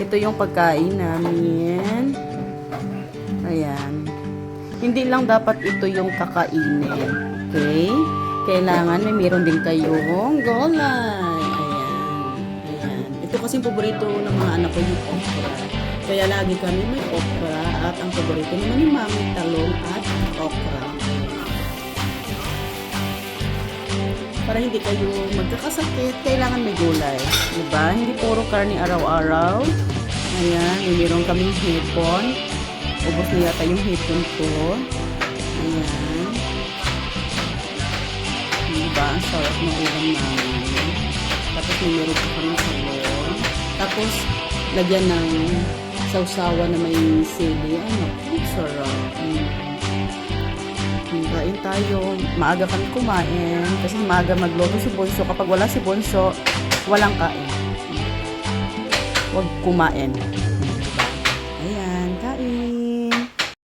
Ito yung pagkain namin. Ayan. Hindi lang dapat ito yung kakainin. Okay? Kailangan may meron din kayong gulay. Ayan. Ayan. Ito kasi paborito ng mga anak ko yung okra. Kaya lagi kami may okra at ang paborito naman ni Mami talong at okra. Para hindi kayo magkakasakit, kailangan may gulay. Diba? Hindi puro karne araw-araw. Ayan, may meron kaming hipon. Ubos na yata yung hipon ko. Ayan. Diba? Ang sarap ng ulam namin. Tapos may meron pa kami salon. Tapos, lagyan ng sausawa na may sili. Ano? Ang sarap. Mm. Kain tayo. Maaga kami kumain. Kasi maaga magluto si Bonso. Kapag wala si Bonso, walang kain. Huwag kumain.